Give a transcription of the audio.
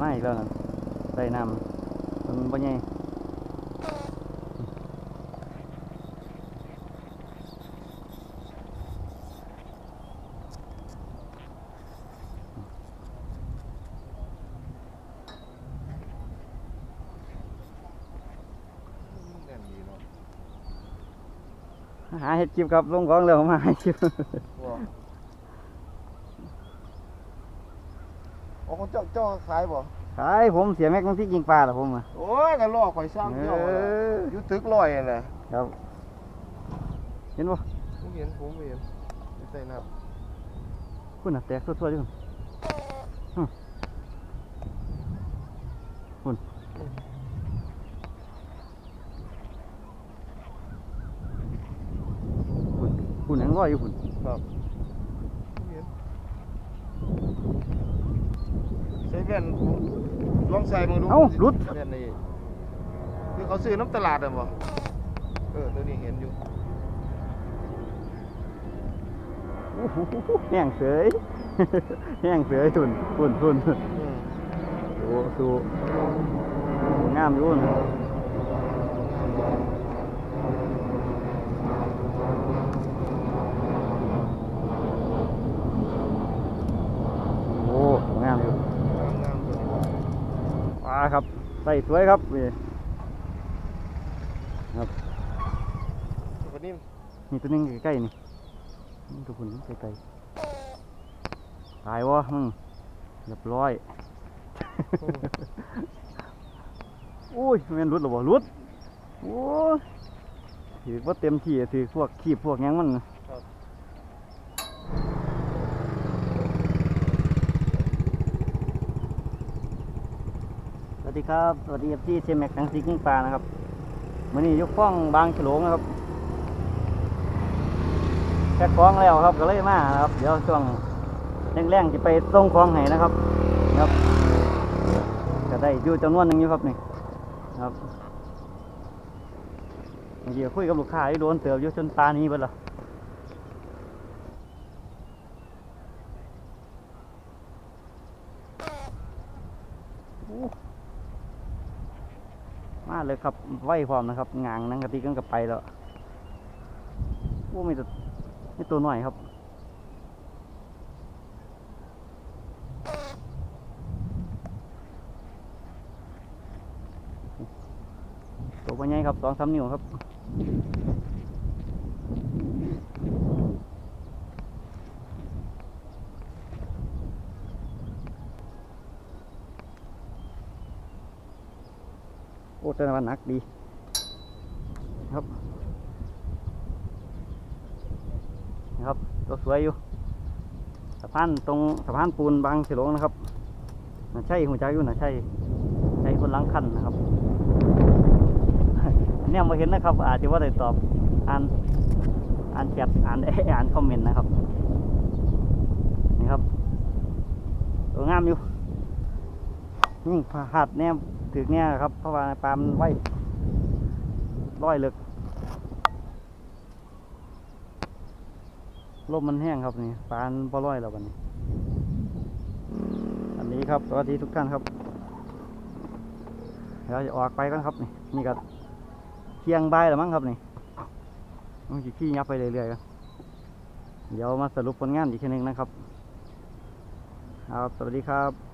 มาอีกแล้วนะใส่น้ำมันบ่ใหญ่หาเห็ดจิบครับลงของแล้วมาให้จิบ ว้าอ๋อ ของเจ้าเจ้าขายบ่ขายผมเสียแม็กน้ำพริกยิงปลาเหรอผมอะโอ้ยก็ลอกข่อยสร้างเอเจ้าน่ะออยู่ตึกลอยนั่นแหละครับ เห็นบ่ผมเห็นผมเห็นอยู่ใส่น้คุณน่ะแตกทั่วๆอยู่อืมคุณคุณคุณยังรออยู่คุณำครับผมเห็น ใส่แว่นลองใส่มึงดูเอ้าหลุด แว่นนี่คือเขาซื้อน้ำตลาดอะบ่เออตัวนี้เห็นอยู่โอ้โหแห้งเสย แห้งเสยทุนทุนทุนอืม โอ้สูงามอยู่นะโอ้งามอยู่ งามๆตัวนี้ ว้า ครับใส่สวยครับนี่ตัวนี้นี่ตัวหนึงใกล้ๆนี่นี่ตัวคุณใกล้ๆตายวะมึงเรียบร้อยโอ้ยแม่นรุดหรอบ่รุดโอ้ยถือว่าเต็มที่ถือพวกขีบพวกหยังมันน่ะสวัส ดีครับ สวัสดีเอฟซีเซมแม็กทั้งซีกิ้งปลานะครับวันนี้ยกฟ้องบางฉลงนะครับแค่คล้องแล้วครับก็เลยมานะครับ เดี๋ยวช่วงแรงๆจะไปส่งคล้องให้นะครับครับก็ได้อยู่จำนวนหนึ่งอยู่ครับนี่ครับเมื่อกี้คุยกับลูกค้าอยู่โดนเติบอยู่จนตานี้เบิดละโอ้ มาเลยครับไหวพร้อมนะครับงางนังกะติกันกับไปแล้วโอ้ไม่ตัวไม่ตัวหน่อยครับตัวปัญญครับสองสามนิ้วครับ โอ้แต่ว่าหนักดีครับนะครับตัวสวยอยู่สะพานตรงสะพานปูนบางเฉลงนะครับน่าใช่หัวใจอยู่น่าใช่ใช่คนล้างคันนะครับเนี่ยมาเห็นนะครับ อาจจะว่าได้ตอบอ่านอ่านแชทอ่านอ่านคอมเมนต์นะครับนี่ครับตัวงามอยู่นี่ผาหัดเนี่ย ถึกเนี่ยครับ เพราะว่าปลามันไวร้อยเลึกลมมันแห้งครับนี่ปลามันพอร้อยแล้ววันนี้ อันนี้ครับสวัสดีทุกท่านครับเดี๋ยวจะออกไปกันครับนี่นี่ก็เที่ยงบ่ายแล้วมั้งครับนี่มันจะขี้ยับไปเรื่อยๆกันเดี๋ยวมาสรุปผลงานอีกทีนึงนะครับ ครับ สวัสดีครับ